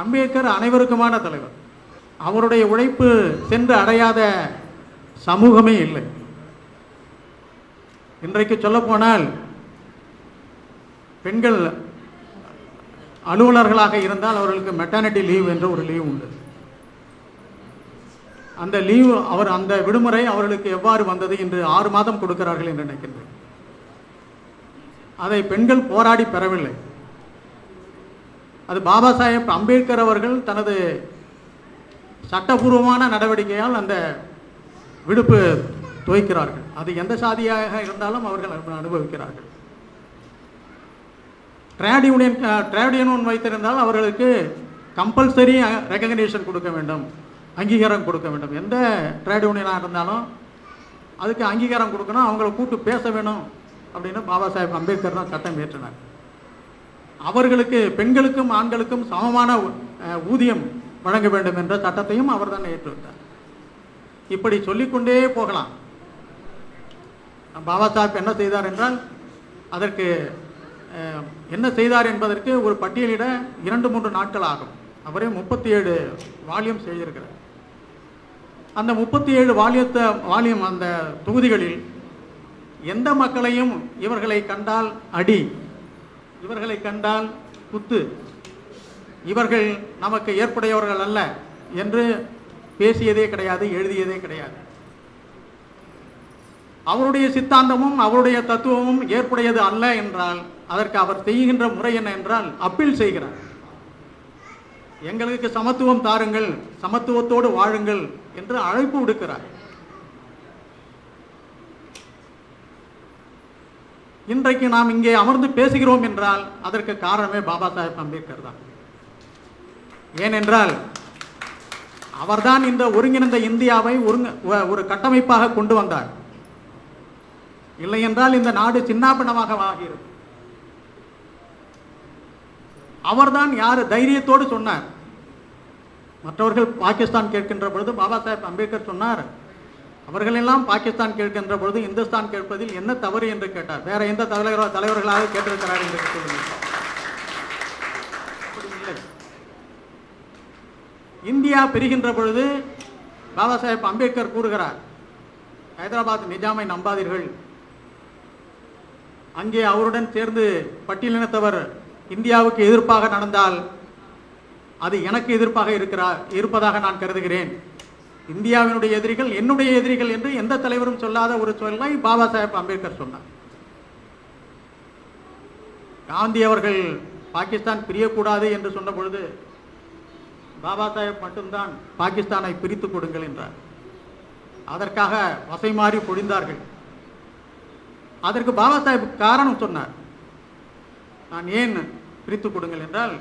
அம்பேத்கர் அனைவருக்குமான தலைவர். அவருடைய உழைப்பு சென்று அடையாத சமூகமே இல்லை. இன்றைக்கு சொல்லப்போனால் பெண்கள் அலுவலர்களாக இருந்தால் அவர்களுக்கு மெட்டர்னிட்டி லீவ் என்ற ஒரு லீவ் உண்டு. அந்த லீவ் அவர் அந்த விடுமுறை அவர்களுக்கு எவ்வாறு வந்தது என்று ஆறு மாதம் கொடுக்கிறார்கள் என்று நினைக்கின்றேன். அதை பெண்கள் போராடி பெறவில்லை. அது பாபா சாஹேப் அம்பேத்கர் அவர்கள் தனது சட்டபூர்வமான நடவடிக்கையால் அந்த விடுப்பு துவைக்கிறார்கள். அது எந்த சாதியாக இருந்தாலும் அவர்கள் அனுபவிக்கிறார்கள். ட்ரேட் யூனியன் ட்ரேட் யூனியன் வைத்திருந்தால் அவர்களுக்கு கம்பல்சரி ரெகக்னேஷன் கொடுக்க வேண்டும். அங்கீகாரம் கொடுக்க வேண்டும். எந்த ட்ரேட் யூனியனாக இருந்தாலும் அதுக்கு அங்கீகாரம் கொடுக்கணும். அவங்கள கூட்டு பேச வேணும் அப்படின்னு பாபா சாஹேப் அம்பேத்கர் தான் சட்டம் ஏற்றினார் அவர்களுக்கு பெண்களுக்கும் ஆண்களுக்கும் சமமான ஊதியம் வழங்க வேண்டும் என்ற சட்டத்தையும் அவர் தான் ஏற்றுவிட்டார். இப்படி சொல்லிக்கொண்டே போகலாம். பாபா சாஹேப் என்ன செய்தார் என்றால் அதற்கு என்ன செய்தார் என்பதற்கு ஒரு பட்டியலிட இரண்டு மூன்று நாட்கள் ஆகும். அவரே முப்பத்தி ஏழு வால்யூம் செய்திருக்கிறார். அந்த முப்பத்தி ஏழு வால்யத்தை வால்யூம் அந்த தொகுதிகளில் எந்த மக்களையும் இவர்களை கண்டால் அடி இவர்களை கண்டால் குத்து. இவர்கள் நமக்கு ஏற்புடையவர்கள் அல்ல என்று பேசியதே கிடையாது எழுதியதே கிடையாது. அவருடைய சித்தாந்தமும் அவருடைய தத்துவமும் ஏற்புடையது அல்ல என்றால் அதற்கு அவர் செய்கின்ற முறை என்ன என்றால் அப்பீல் செய்கிறார். எங்களுக்கு சமத்துவம் தாருங்கள் சமத்துவத்தோடு வாழுங்கள் என்று அழைப்பு விடுக்கிறார். இன்றைக்கு நாம் இங்கே அமர்ந்து பேசுகிறோம் என்றால் அதற்கு காரணமே பாபா சாஹேப் அம்பேத்கர் தான். ஏனென்றால் அவர்தான் இந்த ஒருங்கிணைந்த இந்தியாவை ஒருங்க ஒரு கட்டமைப்பாக கொண்டு வந்தார். இல்லை என்றால் இந்த நாடு சின்னாபின்னமாக ஆகிறது அவர்தான் யார் தைரியத்தோடு சொன்னார். மற்றவர்கள் பாகிஸ்தான் கேட்கின்ற பொழுது பாபா சாஹேப் அம்பேத்கர் சொன்னார் அவர்களெல்லாம் பாகிஸ்தான் கேட்கின்ற பொழுது இந்துஸ்தான் கேட்பதில் என்ன தவறு என்று கேட்டார். வேற எந்த தலைவரோ தலைவர்களாக கேட்டிருக்கிறார் என்று சொல்லுங்கள். இந்தியா பெறுகின்ற பொழுது பாபா சாஹேப் அம்பேத்கர் கூறுகிறார் ஹைதராபாத் நிஜாமை நம்பாதீர்கள். அங்கே அவருடன் சேர்ந்து பட்டியலினத்தவர் இந்தியாவுக்கு எதிர்ப்பாக நடந்தால் அது எனக்கு எதிர்ப்பாக இருக்கிறார் இருப்பதாக நான் கருதுகிறேன். இந்தியாவினுடைய எதிரிகள் என்னுடைய எதிரிகள் என்று எந்த தலைவரும் சொல்லாத ஒரு சொல்லை பாபா சாஹேப் அம்பேத்கர் சொன்னார். காந்தி அவர்கள் பாகிஸ்தான் பிரியக்கூடாது என்று சொன்ன பொழுது பாபா சாஹேப் மட்டும்தான் பாகிஸ்தானை பிரித்து கொடுங்கள் என்றார். அதற்காக வசை மாறி பொழிந்தார்கள். அதற்கு பாபா சாஹேப் காரணம் சொன்னார். நான் ஏன் பிரித்து கொடுங்கள் என்றால்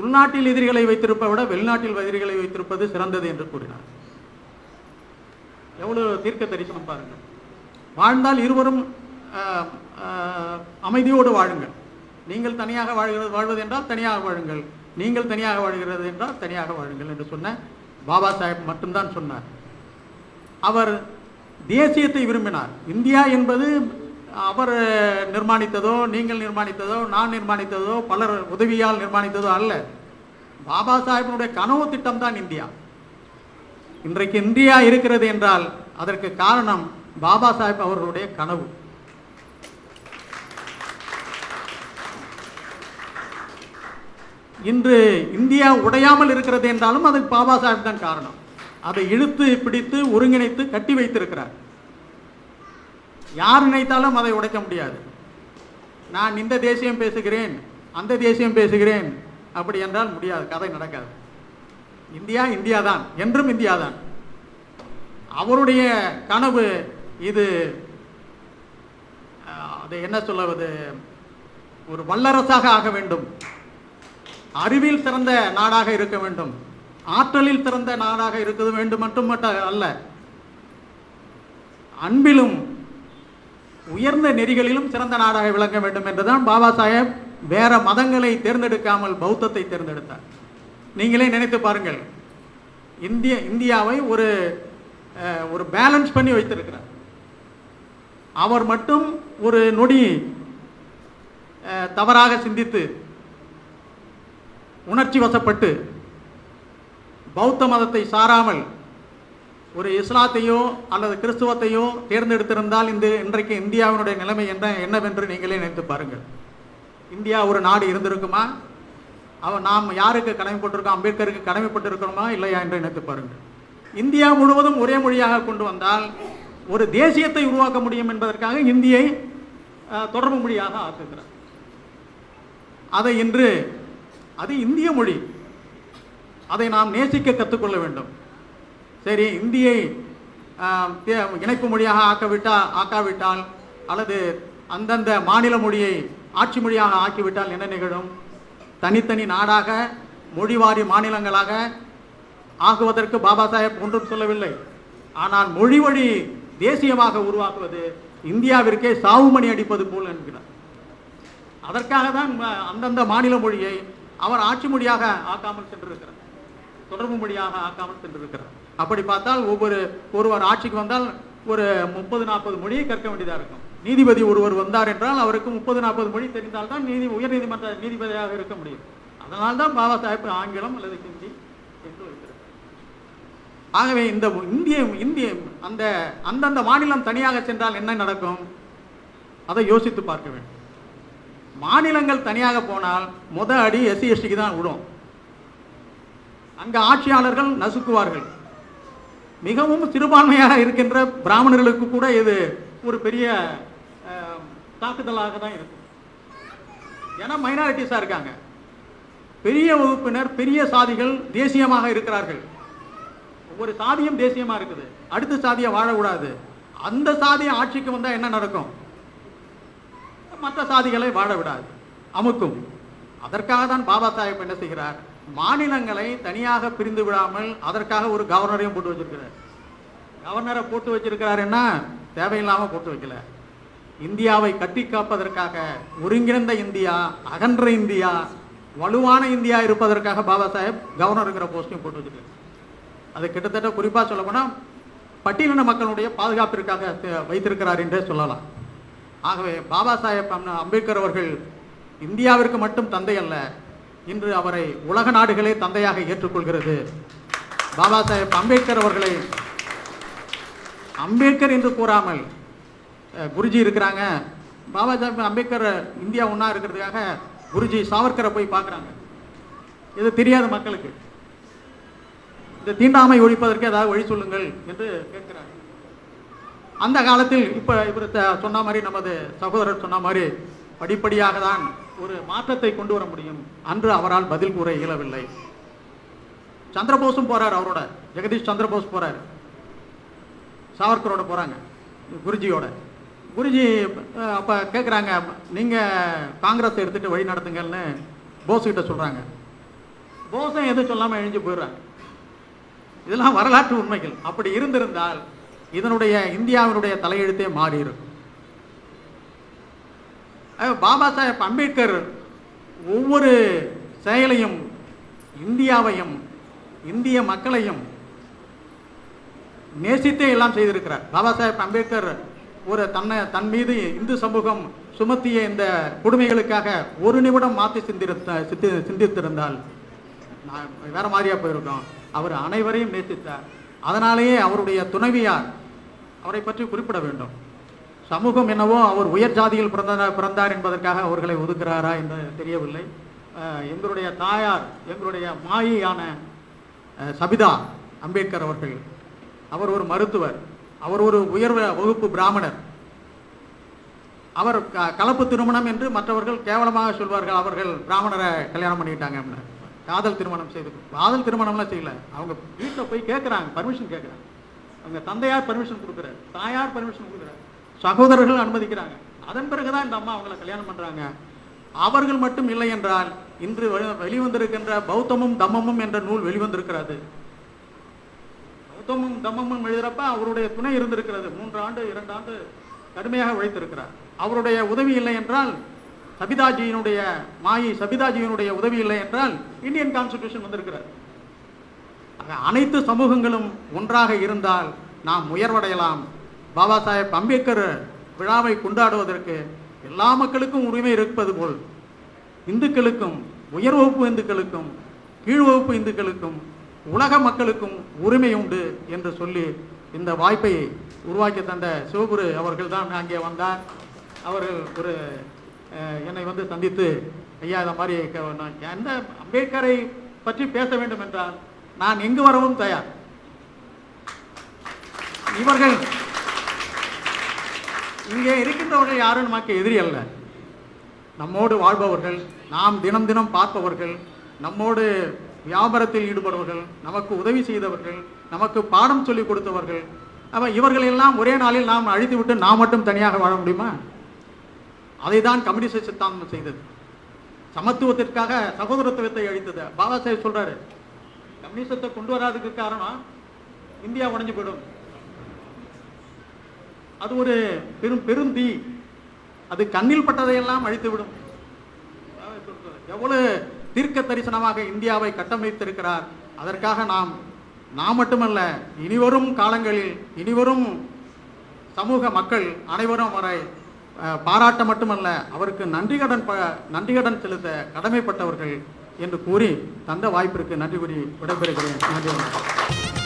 உள்நாட்டில் எதிரிகளை வைத்திருப்பதை விட வெளிநாட்டில் எதிரிகளை வைத்திருப்பது சிறந்தது என்று கூறினார். எவ்வளவு தீர்க்க தரிசனம் பாருங்கள் வாழ்ந்தால் இருவரும் அமைதியோடு வாழுங்கள். நீங்கள் தனியாக வாழ்கிறது வாழ்வது என்றால் தனியாக வாழுங்கள். நீங்கள் தனியாக வாழ்கிறது என்றால் தனியாக வாழுங்கள் என்று சொன்ன பாபா சாஹேப் மட்டும்தான் சொன்னார். அவர் தேசியத்தை விரும்பினார். இந்தியா என்பது அவர் நிர்மாணித்ததோ நீங்கள் நிர்மாணித்ததோ நான் நிர்மாணித்ததோ பலர் உதவியால் நிர்மாணித்ததோ அல்ல. பாபா சாஹிப்பினுடைய கனவு திட்டம் தான் இந்தியா. இன்றைக்கு இந்தியா இருக்கிறது என்றால் அதற்கு காரணம் பாபா சாஹிப் அவர்களுடைய கனவு. இன்று இந்தியா உடையாமல் இருக்கிறது என்றாலும் அதுக்கு பாபா சாஹிப் தான் காரணம். அதை இழுத்து பிடித்து ஒருங்கிணைத்து கட்டி வைத்திருக்கிறார். யார் நினைத்தாலும் அதை உடைக்க முடியாது. நான் இந்த தேசியம் பேசுகிறேன் அந்த தேசியம் பேசுகிறேன் அப்படி என்றால் முடியாது கதை நடக்காது. இந்தியா இந்தியா தான் என்றும் இந்தியா தான் அவருடைய கனவு இது அது என்ன சொல்லுவது ஒரு வல்லரசாக ஆக வேண்டும். அறிவில் சிறந்த நாடாக இருக்க வேண்டும். ஆற்றலில் சிறந்த நாடாக இருக்க வேண்டும் மட்டும் மட்டும் அல்ல. அன்பிலும் உயர்ந்த நெறிகளிலும் சிறந்த நாடாக விளங்க வேண்டும் என்றுதான் பாபா சாஹேப் வேற மதங்களை தேர்ந்தெடுக்காமல் பௌத்தத்தை தேர்ந்தெடுத்தார். நீங்களே நினைத்து பாருங்கள். இந்திய இந்தியாவை ஒரு ஒரு பேலன்ஸ் பண்ணி வைத்திருக்கிறார். அவர் மட்டும் ஒரு நொடி தவறாக சிந்தித்து உணர்ச்சி வசப்பட்டு பௌத்த மதத்தை சாராமல் ஒரு இஸ்லாத்தையோ அல்லது கிறிஸ்துவத்தையோ தேர்ந்தெடுத்திருந்தால் இந்த இன்றைக்கு இந்தியாவினுடைய நிலைமை என்ன என்னவென்று நீங்களே நினைத்து பாருங்கள். இந்தியா ஒரு நாடு இருந்திருக்குமா? அவன் நாம் யாருக்கு கடமைப்பட்டிருக்கோம் அம்பேத்கருக்கு கடமைப்பட்டிருக்கிறோமா இல்லையா என்று நினைத்து பாருங்கள். இந்தியா முழுவதும் ஒரே மொழியாக கொண்டு வந்தால் ஒரு தேசியத்தை உருவாக்க முடியும் என்பதற்காக இந்தியை தொடர்பு மொழியாக ஆக்குகிறார். அதை இன்று அது இந்திய மொழி. அதை நாம் நேசிக்க கற்றுக்கொள்ள வேண்டும். சரி இந்தியை தே- இணைப்பு மொழியாக ஆக்கவிட்டால் ஆக்காவிட்டால் அல்லது அந்தந்த மாநில மொழியை ஆட்சி மொழியாக ஆக்கிவிட்டால் என்ன நிகழும்? தனித்தனி நாடாக மொழிவாரி மாநிலங்களாக ஆகுவதற்கு பாபா சாஹேப் ஒன்றும் சொல்லவில்லை. ஆனால் மொழி வழி தேசியமாக உருவாக்குவது இந்தியாவிற்கே சாவுமணி அடிப்பது போல் என்கிறார். அதற்காக தான் அந்தந்த மாநில மொழியை அவர் ஆட்சி மொழியாக ஆக்காமல் சென்றிருக்கிறார். தொடர்பு மொழியாக ஆக்காமல் சென்றிருக்கிறார். அப்படி பார்த்தால் ஒவ்வொரு ஒருவர் ஆட்சிக்கு வந்தால் ஒரு முப்பது நாற்பது மொழியை கற்க வேண்டியதாக இருக்கும். நீதிபதி ஒருவர் வந்தார் என்றால் அவருக்கு முப்பது நாற்பது மொழி தெரிந்தால்தான் நீதி உயர்நீதிமன்ற நீதிபதியாக இருக்க முடியும். அதனால்தான் தான் பாபா சாஹிப் ஆங்கிலம் அல்லது ஹிந்தி என்று வைத்திருக்கிறார். ஆகவே இந்த இந்திய இந்திய அந்த அந்தந்த மாநிலம் தனியாக சென்றால் என்ன நடக்கும்? அதை யோசித்து பார்க்க வேண்டும். மாநிலங்கள் தனியாக போனால் முத அடி எஸ்சி எஸ்டிக்கு தான் விடும். அங்க ஆட்சியாளர்கள் நசுக்குவார்கள். மிகவும் சிறுபான்மையாக இருக்கின்ற பிராமணர்களுக்கு கூட இது ஒரு பெரிய தாக்குதலாக தான் இருக்கும். ஏன்னா மைனாரிட்டிஸாக இருக்காங்க. பெரிய வகுப்பினர் பெரிய சாதிகள் தேசியமாக இருக்கிறார்கள். ஒவ்வொரு சாதியும் தேசியமா இருக்குது. அடுத்த சாதியை வாழக்கூடாது. அந்த சாதியை ஆட்சிக்கு வந்தா என்ன நடக்கும்? மற்ற சாதிகளை வாழ விடாது அமுக்கும். அதற்காக தான் பாபா சாஹேப் என்ன செய்கிறார்? மாநிலங்களை தனியாக பிரிந்து விடாமல் அதற்காக ஒரு கவர்னரையும் போட்டு வச்சிருக்கிறார். கவர்னரை போட்டு வச்சிருக்கிறாருன்னா தேவையில்லாம போட்டு வைக்கல. இந்தியாவை கட்டி காப்பதற்காக ஒருங்கிணைந்த இந்தியா அகன்ற இந்தியா வலுவான இந்தியா இருப்பதற்காக பாபா சாஹேப் கவர்னருங்கிற போஸ்டையும் போட்டு வச்சிருக்காரு அது கிட்டத்தட்ட குறிப்பாக சொல்ல பட்டியலின மக்களுடைய பாதுகாப்பிற்காக வைத்திருக்கிறார் என்றே சொல்லலாம். ஆகவே பாபா சாஹேப் அம்பேத்கர் அவர்கள் இந்தியாவிற்கு மட்டும் தந்தை அல்ல இன்று அவரை உலக நாடுகளே தந்தையாக ஏற்றுக்கொள்கிறது. பாபா சாஹேப் அம்பேத்கர் அவர்களை அம்பேத்கர் என்று கூறாமல் குருஜி இருக்கிறாங்க. பாபா சாஹிப் அம்பேத்கர் இந்தியா ஒன்றா இருக்கிறதுக்காக குருஜி சாவர்கரை போய் பார்க்குறாங்க. இது தெரியாத மக்களுக்கு. இந்த தீண்டாமை ஒழிப்பதற்கு ஏதாவது வழி சொல்லுங்கள் என்று கேட்கிறாங்க. அந்த காலத்தில் இப்போ இவர் சொன்ன மாதிரி நமது சகோதரர் சொன்ன மாதிரி படிப்படியாக தான் ஒரு மாற்றத்தை கொண்டு வர முடியும். அன்று அவரால் பதில் கூற இயலவில்லை. சந்திரபோஸும் போறார் அவரோட. ஜெகதீஷ் சந்திரபோஸ் போறார். சாவர்கரோட போறாங்க. குருஜியோட. குருஜி அப்ப கேட்குறாங்க நீங்க காங்கிரஸ் எடுத்துட்டு வழி நடத்துங்கள்னு போஸ் கிட்ட சொல்றாங்க. போஸும் எதுவும் சொல்லாம எழுஞ்சு போயிடுறாங்க. இதெல்லாம் வரலாற்று உண்மைகள். அப்படி இருந்திருந்தால் இதனுடைய இந்தியாவினுடைய தலையெழுத்தே மாறி இருக்கும். பாபா சாஹேப் அம்பேத்கர் ஒவ்வொரு செயலையும் இந்தியாவையும் இந்திய மக்களையும் நேசித்தே எல்லாம் செய்திருக்கிறார். பாபா சாஹேப் அம்பேத்கர் ஒரு தன்னை தன் மீது இந்து சமூகம் சுமத்திய இந்த கொடுமைகளுக்காக ஒரு நிமிடம் மாற்றி சிந்திருத்த சித்தி சிந்தித்திருந்தால் நான் வேற மாதிரியா போயிருக்கோம். அவர் அனைவரையும் நேசித்தார். அதனாலேயே அவருடைய துணைவியார் அவரை பற்றி குறிப்பிட வேண்டும். சமூகம் என்னவோ அவர் உயர் ஜாதியில் பிறந்த பிறந்தார் என்பதற்காக அவர்களை ஒதுக்கிறாரா என்று தெரியவில்லை. எங்களுடைய தாயார் எங்களுடைய மாயியான சபிதா அம்பேத்கர் அவர்கள் அவர் ஒரு மருத்துவர். அவர் ஒரு உயர் வகுப்பு பிராமணர். அவர் க- கலப்பு திருமணம் என்று மற்றவர்கள் கேவலமாக சொல்வார்கள் அவர்கள் பிராமணரை கல்யாணம் பண்ணிக்கிட்டாங்க அப்படின்னு காதல் திருமணம் செய்து காதல் திருமணம்லாம் செய்யல. அவங்க வீட்டில் போய் கேட்குறாங்க பர்மிஷன் கேட்குறாங்க அவங்க தந்தையார் பர்மிஷன் கொடுக்குறாரு தாயார் பர்மிஷன் கொடுக்குறாரு. சகோதரர்கள் அனுமதிக்கிறாங்க. அதன் பிறகுதான் இந்த அம்மா அவங்கள கல்யாணம் பண்ணுறாங்க அவர்கள் மட்டும் இல்லை என்றால் இன்று வெளி- வெளிவந்திருக்கின்ற பௌத்தமும் தம்மமும் என்ற நூல் வெளிவந்திருக்கிறது. புத்தமும் தம்மமும் எழுதுறப்ப அவருடைய துணை இருந்திருக்கிறது. மூன்று ஆண்டு இரண்டு ஆண்டு கடுமையாக உழைத்திருக்கிறார். அவருடைய உதவி இல்லை என்றால் சபிதாஜியினுடைய மாயி சபிதாஜியினுடைய உதவி இல்லை என்றால் இந்தியன் கான்ஸ்டிடியூஷன் வந்திருக்கிறார் ஆக அனைத்து சமூகங்களும் ஒன்றாக இருந்தால் நாம் உயர்வடையலாம். பாபா சாஹேப் அம்பேத்கர் விழாவை கொண்டாடுவதற்கு எல்லா மக்களுக்கும் உரிமை இருப்பது போல். இந்துக்களுக்கும் உயர் வகுப்பு இந்துக்களுக்கும் கீழ் வகுப்பு இந்துக்களுக்கும் உலக மக்களுக்கும் உரிமை உண்டு என்று சொல்லி இந்த வாய்ப்பை உருவாக்கி தந்த சிவகுரு அவர்கள் தான் அங்கே வந்தார். அவர்கள் ஒரு என்னை வந்து சந்தித்து ஐயா இதை மாதிரி எந்த அம்பேத்கரை பற்றி பேச வேண்டும் என்றால் நான் எங்கு வரவும் தயார்? இவர்கள் இங்கே இருக்கின்றவர்கள் யாரும் நமக்கு எதிரி அல்ல. நம்மோடு வாழ்பவர்கள் நாம் தினம் தினம் பார்ப்பவர்கள் நம்மோடு வியாபாரத்தில் ஈடுபடுபவர்கள் நமக்கு உதவி செய்தவர்கள் நமக்கு பாடம் சொல்லிக் கொடுத்தவர்கள் அப்போ இவர்கள் எல்லாம் ஒரே நாளில் நாம் அழித்துவிட்டு நாம் மட்டும் தனியாக வாழ முடியுமா? அதை தான் கம்யூனிஸ்ட் சித்தாந்தம் செய்தது. சமத்துவத்திற்காக சகோதரத்துவத்தை அழித்தது. பாபா சாஹேப் சொல்றாரு கம்யூனிசத்தை கொண்டு வராதுக்கு காரணம் இந்தியா உடைஞ்சு போயிடும். அது ஒரு பெரும் பெருந்தீ. அது கண்ணில் பட்டதையெல்லாம் அழித்துவிடும். எவ்வளவு தீர்க்க தரிசனமாக இந்தியாவை கட்டமைத்திருக்கிறார். அதற்காக நாம் நாம் மட்டுமல்ல இனிவரும் காலங்களில் இனிவரும் சமூக மக்கள் அனைவரும் அவரை பாராட்ட மட்டுமல்ல அவருக்கு நன்றிகடன் ப நன்றிகடன் செலுத்த கடமைப்பட்டவர்கள் என்று கூறி தந்த வாய்ப்பிற்கு நன்றி கூறி விடைபெறுகிறேன். நன்றி.